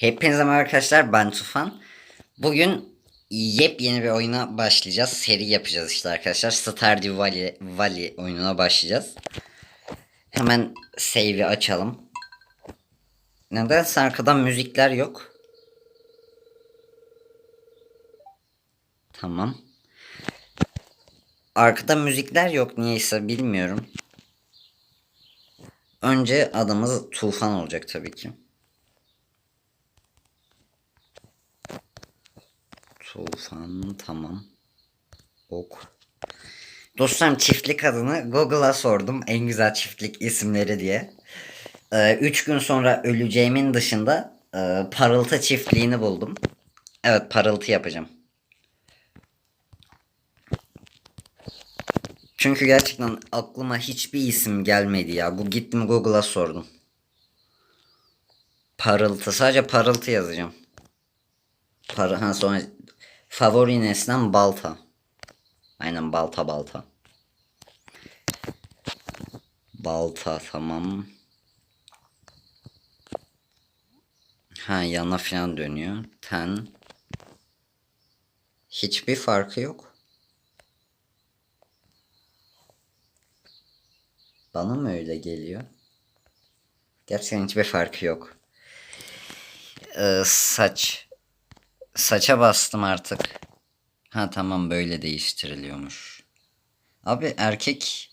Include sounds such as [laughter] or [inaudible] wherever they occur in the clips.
Hepinize merhaba arkadaşlar ben Tufan. Bugün yepyeni bir oyuna başlayacağız. Seri yapacağız işte arkadaşlar. Stardew Valley, Valley oyununa başlayacağız. Hemen save'i açalım. Nedense arkadan müzikler yok. Tamam. Arkada müzikler yok niyeyse bilmiyorum. Önce adımız Tufan olacak tabii ki. Tufan tamam. Ok. Dostlarım çiftlik adını Google'a sordum. En güzel çiftlik isimleri diye. 3 gün sonra öleceğimin dışında e, parıltı çiftliğini buldum. Evet parıltı yapacağım. Çünkü gerçekten aklıma hiçbir isim gelmedi ya. Bu gittim Google'a sordum. Parıltı. Sadece parıltı yazacağım. Para, ha sonra favori nesnem balta. Aynen balta balta. Balta tamam. Ha yana falan dönüyor. Ten. Hiçbir farkı yok. Bana mı öyle geliyor? Gerçekten hiçbir farkı yok. Ee, saç. Saça bastım artık. Ha tamam böyle değiştiriliyormuş. Abi erkek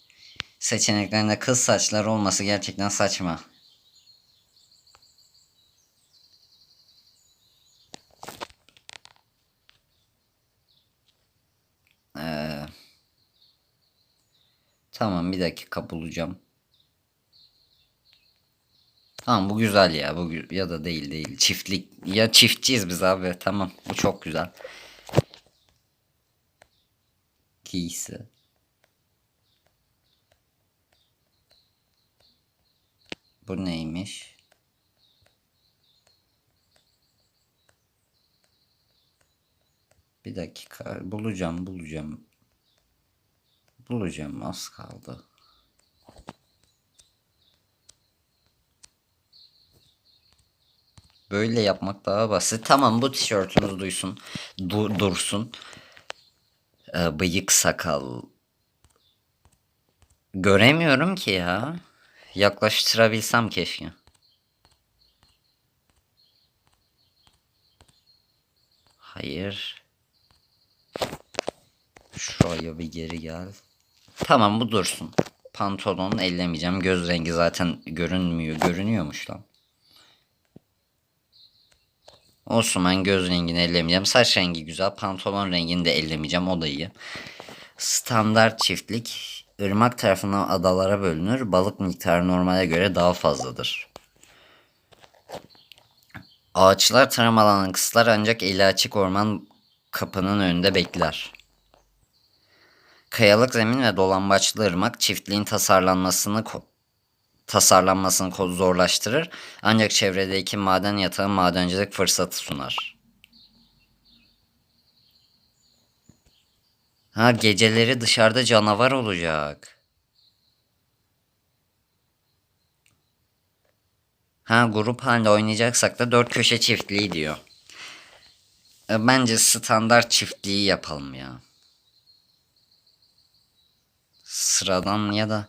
seçeneklerinde kız saçlar olması gerçekten saçma. Ee, tamam bir dakika bulacağım. Tamam bu güzel ya bu ya da değil değil çiftlik ya çiftçiyiz biz abi tamam bu çok güzel. Giysi. Bu neymiş? Bir dakika bulacağım bulacağım. Bulacağım az kaldı. Böyle yapmak daha basit. Tamam bu tişörtünüz duysun. Du- dursun. Ee, bıyık sakal. Göremiyorum ki ya. Yaklaştırabilsem keşke. Hayır. Şuraya bir geri gel. Tamam bu dursun. Pantolon ellemeyeceğim. Göz rengi zaten görünmüyor. Görünüyormuş lan. Olsun ben göz rengini ellemeyeceğim. Saç rengi güzel. Pantolon rengini de ellemeyeceğim. O da iyi. Standart çiftlik. ırmak tarafından adalara bölünür. Balık miktarı normale göre daha fazladır. Ağaçlar tarım alanını kısıtlar ancak eli açık orman kapının önünde bekler. Kayalık zemin ve dolambaçlı ırmak çiftliğin tasarlanmasını tasarlanmasını zorlaştırır ancak çevredeki maden yatağı madencilik fırsatı sunar. Ha geceleri dışarıda canavar olacak. Ha grup halinde oynayacaksak da dört köşe çiftliği diyor. E, Bence standart çiftliği yapalım ya. Sıradan ya da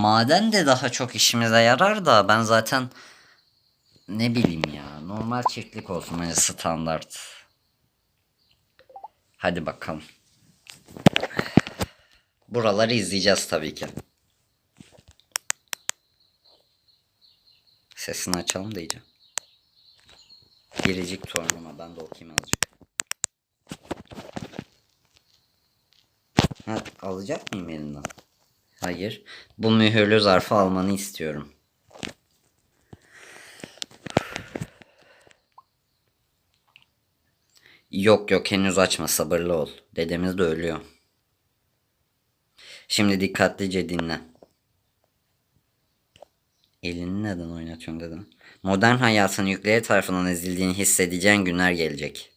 Maden de daha çok işimize yarar da ben zaten ne bileyim ya normal çiftlik olsun bence standart. Hadi bakalım. Buraları izleyeceğiz tabii ki. Sesini açalım diyeceğim. Biricik torunuma ben de okuyayım azıcık. Ha, alacak mıyım elinden? Hayır. Bu mühürlü zarfı almanı istiyorum. Yok yok henüz açma sabırlı ol. Dedemiz de ölüyor. Şimdi dikkatlice dinle. Elini neden oynatıyorsun dedim. Modern hayatın yükleri tarafından ezildiğini hissedeceğin günler gelecek.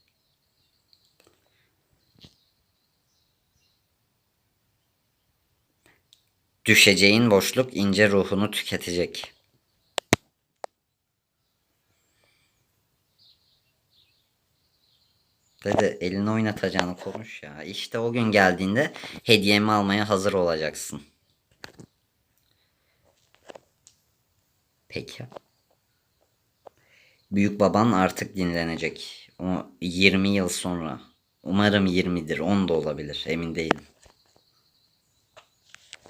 Düşeceğin boşluk ince ruhunu tüketecek. Dede elini oynatacağını konuş ya. İşte o gün geldiğinde hediyemi almaya hazır olacaksın. Peki. Büyük baban artık dinlenecek. O 20 yıl sonra. Umarım 20'dir. 10 da olabilir. Emin değilim.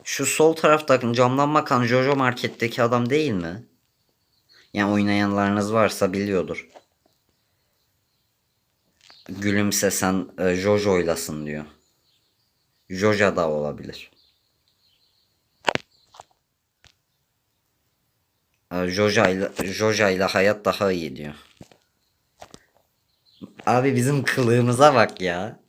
Şu sol tarafta camdan bakan Jojo Market'teki adam değil mi? Yani oynayanlarınız varsa biliyordur. Gülümse sen e, Jojo'ylasın diyor. Joja da olabilir. E, Joja ile, Joja ile hayat daha iyi diyor. Abi bizim kılığımıza bak ya.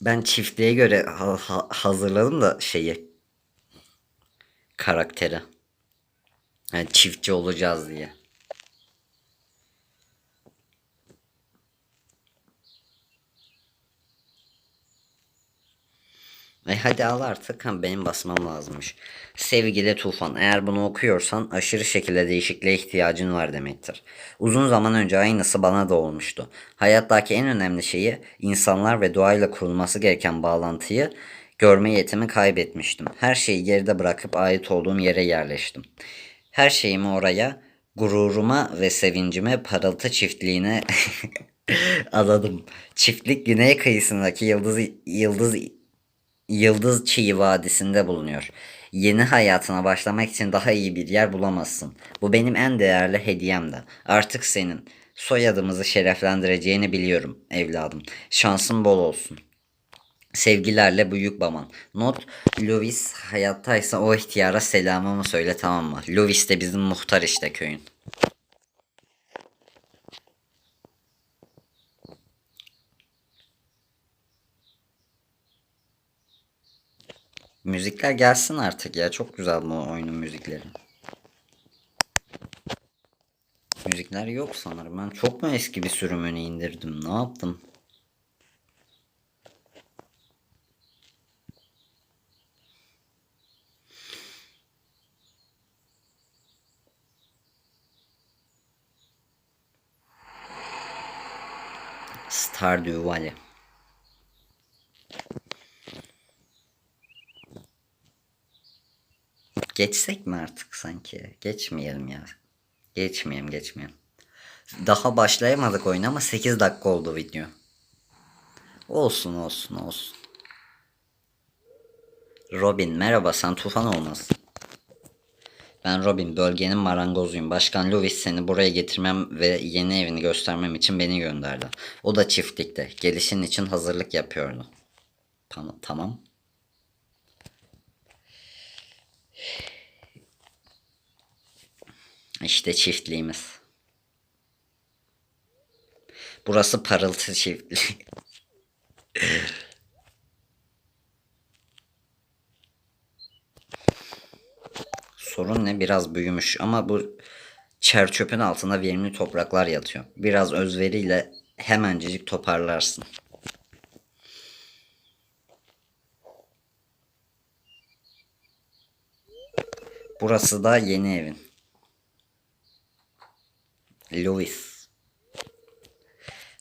Ben çiftliğe göre ha- ha- hazırladım da şeyi. Karakteri. Yani çiftçi olacağız diye. E hadi al artık. Ha, benim basmam lazımmış. Sevgili Tufan, eğer bunu okuyorsan aşırı şekilde değişikliğe ihtiyacın var demektir. Uzun zaman önce aynısı bana da olmuştu. Hayattaki en önemli şeyi insanlar ve doğayla kurulması gereken bağlantıyı görme yetimi kaybetmiştim. Her şeyi geride bırakıp ait olduğum yere yerleştim. Her şeyimi oraya, gururuma ve sevincime parıltı çiftliğine [laughs] adadım. Çiftlik güney kıyısındaki yıldız yıldız Yıldız Çiğ Vadisi'nde bulunuyor. Yeni hayatına başlamak için daha iyi bir yer bulamazsın. Bu benim en değerli hediyem de. Artık senin. Soyadımızı şereflendireceğini biliyorum evladım. Şansın bol olsun. Sevgilerle büyük baban. Not Louis hayattaysa o ihtiyara selamımı söyle tamam mı? Louis de bizim muhtar işte köyün. Müzikler gelsin artık ya. Çok güzel bu oyunun müzikleri. Müzikler yok sanırım. Ben çok mu eski bir sürümünü indirdim? Ne yaptım? Stardew Valley. Geçsek mi artık sanki? Geçmeyelim ya. Geçmeyelim geçmeyelim. Daha başlayamadık oyuna ama 8 dakika oldu video. Olsun olsun olsun. Robin merhaba sen tufan olmasın. Ben Robin bölgenin marangozuyum. Başkan Louis seni buraya getirmem ve yeni evini göstermem için beni gönderdi. O da çiftlikte. Gelişin için hazırlık yapıyordu. Tamam tamam. İşte çiftliğimiz. Burası parıltı çiftliği. [laughs] Sorun ne? Biraz büyümüş ama bu çer çöpün altında verimli topraklar yatıyor. Biraz özveriyle hemencecik toparlarsın. Burası da yeni evin. Louis.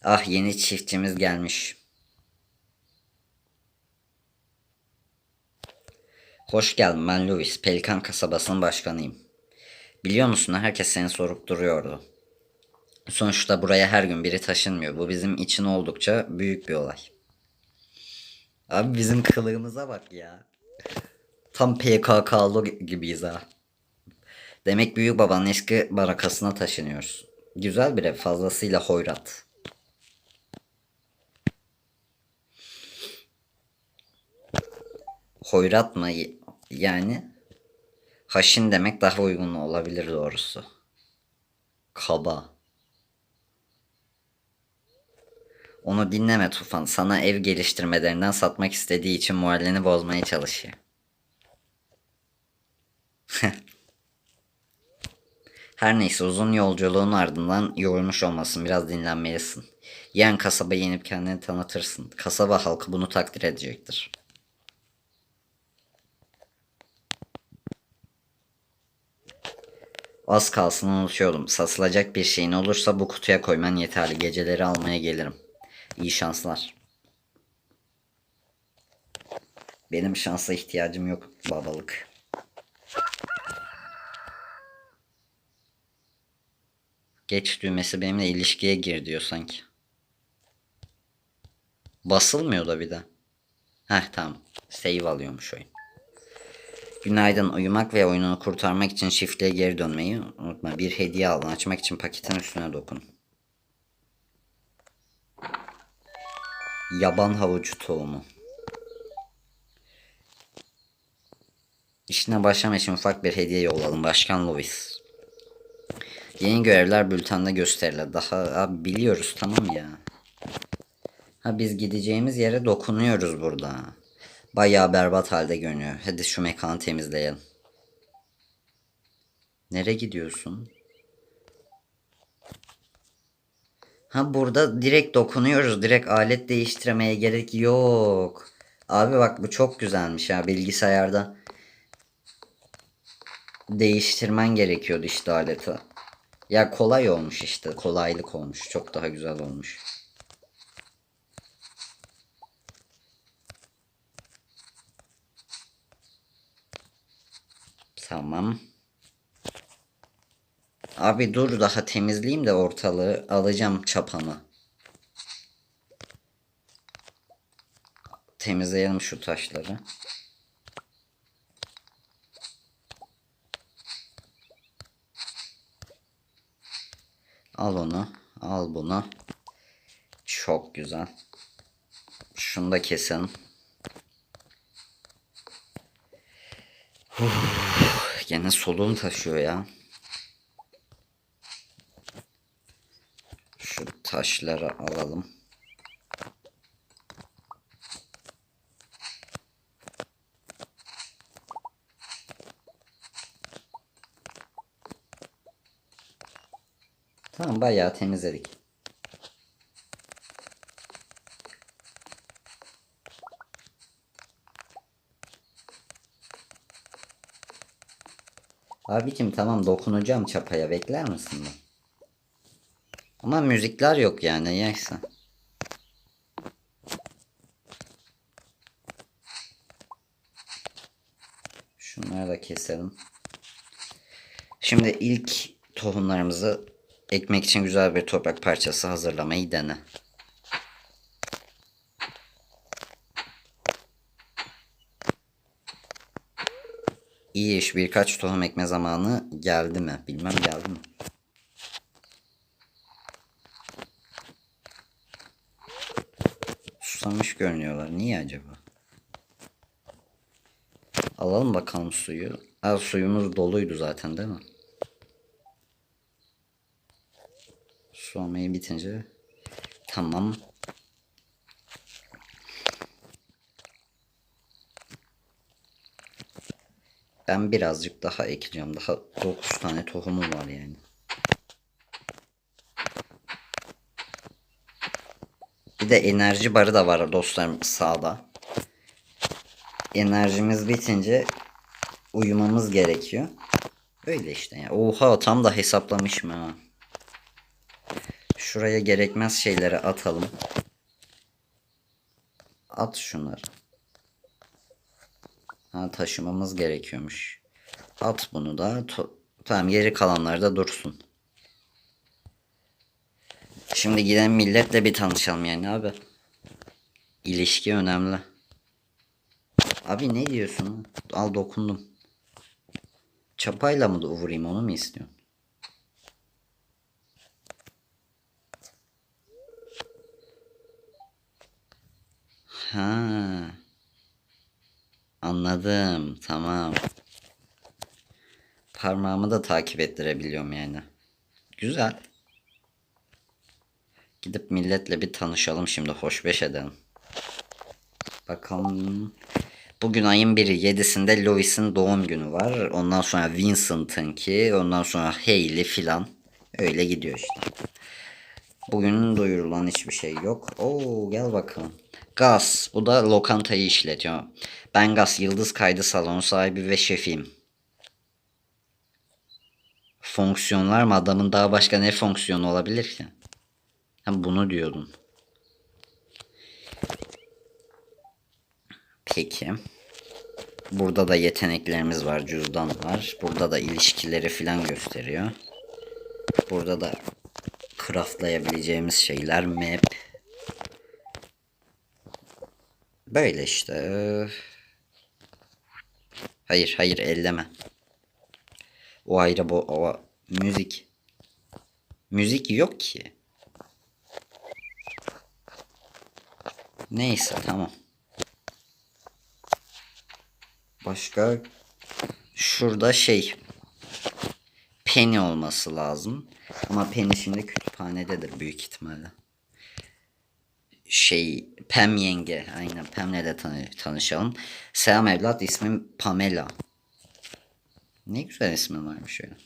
Ah yeni çiftçimiz gelmiş. Hoş geldin ben Louis. Pelikan kasabasının başkanıyım. Biliyor musun herkes seni sorup duruyordu. Sonuçta buraya her gün biri taşınmıyor. Bu bizim için oldukça büyük bir olay. Abi bizim kılığımıza bak ya. Tam PKK'lı gibiyiz ha. Demek büyük babanın eski barakasına taşınıyoruz. Güzel bir ev fazlasıyla hoyrat. Hoyrat mı? Yani haşin demek daha uygun olabilir doğrusu. Kaba. Onu dinleme Tufan. Sana ev geliştirmelerinden satmak istediği için moralini bozmaya çalışıyor. [laughs] Her neyse uzun yolculuğun ardından yorulmuş olmasın biraz dinlenmelisin. Yen kasabayı yenip kendini tanıtırsın. Kasaba halkı bunu takdir edecektir. Az kalsın unutuyordum. Satılacak bir şeyin olursa bu kutuya koyman yeterli. Geceleri almaya gelirim. İyi şanslar. Benim şansa ihtiyacım yok babalık. Geç düğmesi benimle ilişkiye gir diyor sanki. Basılmıyor da bir de. Heh tamam. Save alıyormuş oyun. Günaydın. Uyumak ve oyununu kurtarmak için çiftliğe geri dönmeyi unutma. Bir hediye alın. Açmak için paketin üstüne dokun. Yaban havucu tohumu. İşine başlamak için ufak bir hediye yolladım. Başkan Louis. Yeni görevler bültende gösterilir. Daha abi biliyoruz tamam ya. Ha biz gideceğimiz yere dokunuyoruz burada. Bayağı berbat halde görünüyor. Hadi şu mekanı temizleyelim. Nereye gidiyorsun? Ha burada direkt dokunuyoruz. Direkt alet değiştirmeye gerek yok. Abi bak bu çok güzelmiş ya bilgisayarda. Değiştirmen gerekiyordu işte aleti. Ya kolay olmuş işte. Kolaylık olmuş. Çok daha güzel olmuş. Tamam. Abi dur daha temizleyeyim de ortalığı. Alacağım çapamı. Temizleyelim şu taşları. Al onu. Al bunu. Çok güzel. Şunu da keselim. Uf, gene soluğum taşıyor ya. Şu taşları alalım. Tamam bayağı temizledik. Abicim tamam dokunacağım çapaya bekler misin? Ama müzikler yok yani yersen. Şunları da keselim. Şimdi ilk tohumlarımızı ekmek için güzel bir toprak parçası hazırlamayı dene. İyi iş birkaç tohum ekme zamanı geldi mi? Bilmem geldi mi? Susamış görünüyorlar. Niye acaba? Alalım bakalım suyu. Ha, suyumuz doluydu zaten değil mi? Su almayı bitince. Tamam. Ben birazcık daha ekeceğim. Daha 9 tane tohumum var yani. Bir de enerji barı da var dostlarım sağda. Enerjimiz bitince uyumamız gerekiyor. Öyle işte ya. Oha tam da hesaplamışım ha. Şuraya gerekmez şeyleri atalım. At şunları. Ha, taşımamız gerekiyormuş. At bunu da. Tamam geri kalanlar da dursun. Şimdi giden milletle bir tanışalım yani abi. İlişki önemli. Abi ne diyorsun? Al dokundum. Çapayla mı vurayım onu mu istiyorsun? Ha. Anladım. Tamam. Parmağımı da takip ettirebiliyorum yani. Güzel. Gidip milletle bir tanışalım şimdi. Hoşbeş edelim. Bakalım. Bugün ayın biri 7'sinde Lois'in doğum günü var. Ondan sonra Vincent'ınki. Ondan sonra Hailey filan. Öyle gidiyor işte. Bugün duyurulan hiçbir şey yok. Oo gel bakalım. Gas. Bu da lokantayı işletiyor. Ben Gas. Yıldız Kaydı Salonu sahibi ve şefiyim. Fonksiyonlar mı? Adamın daha başka ne fonksiyonu olabilir ki? Ha bunu diyordum. Peki. Burada da yeteneklerimiz var, cüzdan var. Burada da ilişkileri filan gösteriyor. Burada da craftlayabileceğimiz şeyler, map. Böyle işte. Hayır, hayır elleme. O ayrı bu o müzik. Müzik yok ki. Neyse tamam. Başka şurada şey Penny olması lazım. Ama Penny şimdi kütüphanededir büyük ihtimalle. Şey Pam yenge. Aynen Pam'le de tanı- tanışalım. Selam evlat ismim Pamela. Ne güzel ismin varmış öyle.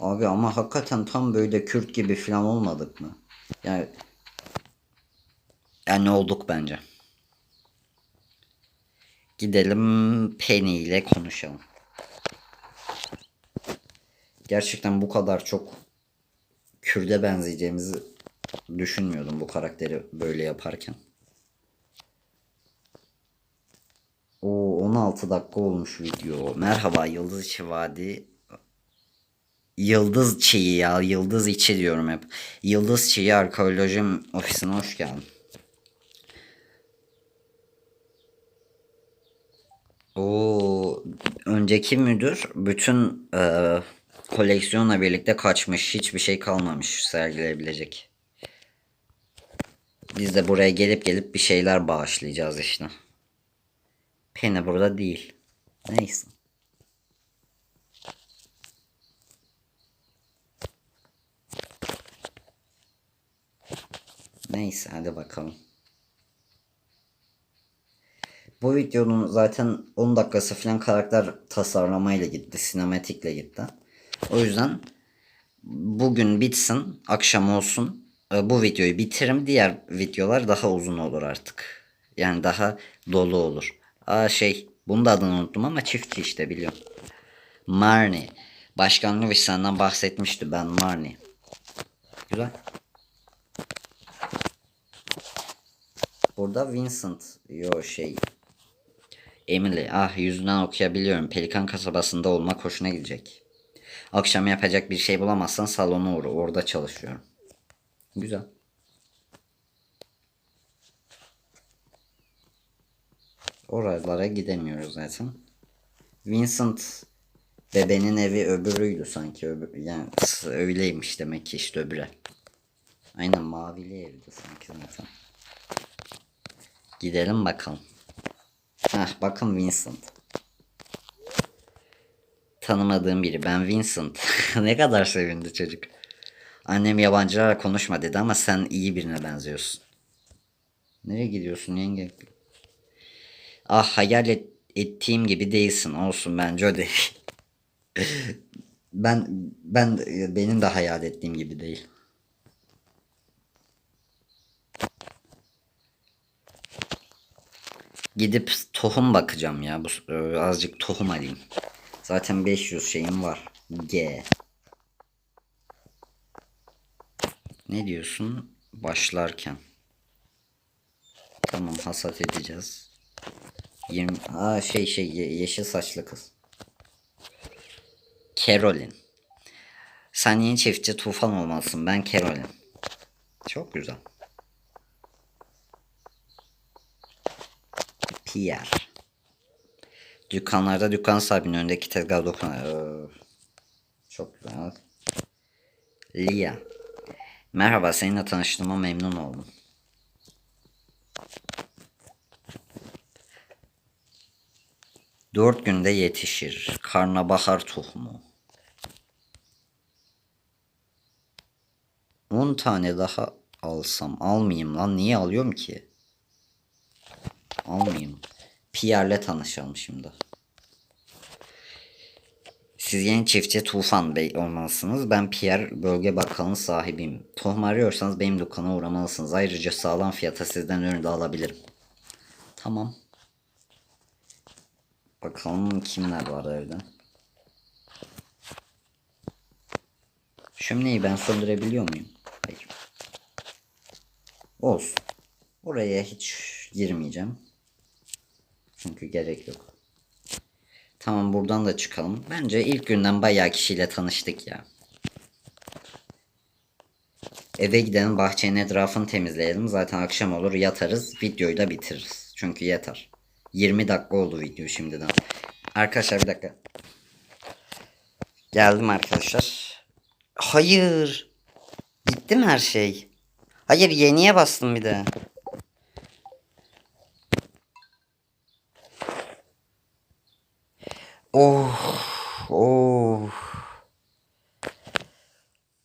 Abi ama hakikaten tam böyle Kürt gibi falan olmadık mı? Yani yani olduk bence. Gidelim Penny ile konuşalım. Gerçekten bu kadar çok Kürt'e benzeyeceğimizi düşünmüyordum bu karakteri böyle yaparken. O 16 dakika olmuş video. Merhaba Yıldız İçi Vadi. Yıldız Çiği ya. Yıldız İçi diyorum hep. Yıldız Çiği Arkeoloji Ofisi'ne hoş geldin. O önceki müdür bütün e, koleksiyonla birlikte kaçmış. Hiçbir şey kalmamış sergileyebilecek. Biz de buraya gelip gelip bir şeyler bağışlayacağız işte. Penny burada değil. Neyse. Neyse hadi bakalım. Bu videonun zaten 10 dakikası falan karakter tasarlamayla gitti. Sinematikle gitti. O yüzden bugün bitsin. Akşam olsun. E, Bu videoyu bitiririm. Diğer videolar daha uzun olur artık. Yani daha dolu olur. Aa şey bunu da adını unuttum ama çiftçi işte biliyorum. Marnie. Başkan Lewis senden bahsetmişti ben Marnie. Güzel. Burada Vincent. Yo şey. Emily. Ah yüzünden okuyabiliyorum. Pelikan kasabasında olmak hoşuna gidecek. Akşam yapacak bir şey bulamazsan salona uğra. Orada çalışıyorum. Güzel. Oralara gidemiyoruz zaten. Vincent bebenin evi öbürüydü sanki. Öbür, yani öyleymiş demek ki işte öbürü. Aynen mavili evdi sanki zaten. Gidelim bakalım. Heh bakın Vincent. Tanımadığım biri. Ben Vincent. [laughs] ne kadar sevindi çocuk. Annem yabancılarla konuşma dedi ama sen iyi birine benziyorsun. Nereye gidiyorsun yenge? Ah hayal et- ettiğim gibi değilsin. Olsun bence o değil. [laughs] ben ben benim de hayal ettiğim gibi değil. Gidip tohum bakacağım ya. Bu, e, azıcık tohum alayım. Zaten 500 şeyim var. G. Ne diyorsun? Başlarken. Tamam hasat edeceğiz. 20 Aa şey şey ye- yeşil saçlı kız. Carolyn. Sen yeni çiftçi tufan olmalısın. Ben Carolyn. Çok güzel. Pierre. Dükkanlarda dükkan sahibinin önündeki tezgah dokun. Ee, Çok güzel. Lia. Merhaba seninle tanıştığıma memnun oldum. Dört günde yetişir. Karnabahar tohumu. 10 tane daha alsam almayayım lan. Niye alıyorum ki? Almayayım. Pierre'le tanışalım şimdi. Siz yeni çiftçi Tufan Bey olmalısınız. Ben Pierre bölge bakkalının sahibiyim. Tohum arıyorsanız benim dükkana uğramalısınız. Ayrıca sağlam fiyata sizden ürün de alabilirim. Tamam. Bakalım kimler var evde. Şömineyi ben söndürebiliyor muyum? Hayır. Olsun. Oraya hiç girmeyeceğim. Çünkü gerek yok. Tamam buradan da çıkalım. Bence ilk günden bayağı kişiyle tanıştık ya. Eve gidelim bahçenin etrafını temizleyelim. Zaten akşam olur yatarız. Videoyu da bitiririz. Çünkü yeter. 20 dakika oldu video şimdiden. Arkadaşlar bir dakika. Geldim arkadaşlar. Hayır. Gitti mi her şey? Hayır yeniye bastım bir de. Oh. Oh.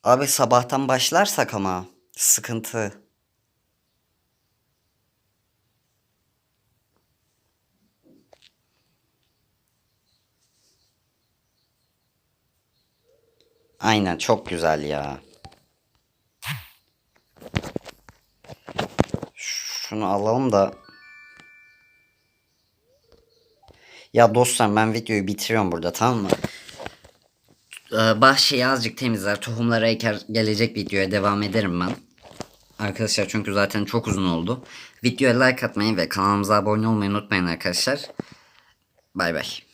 Abi sabahtan başlarsak ama sıkıntı. Aynen çok güzel ya. Şunu alalım da. Ya dostlar ben videoyu bitiriyorum burada tamam mı? Ee, bahçeyi azıcık temizler, tohumları eker, gelecek videoya devam ederim ben. Arkadaşlar çünkü zaten çok uzun oldu. Videoya like atmayı ve kanalımıza abone olmayı unutmayın arkadaşlar. Bay bay.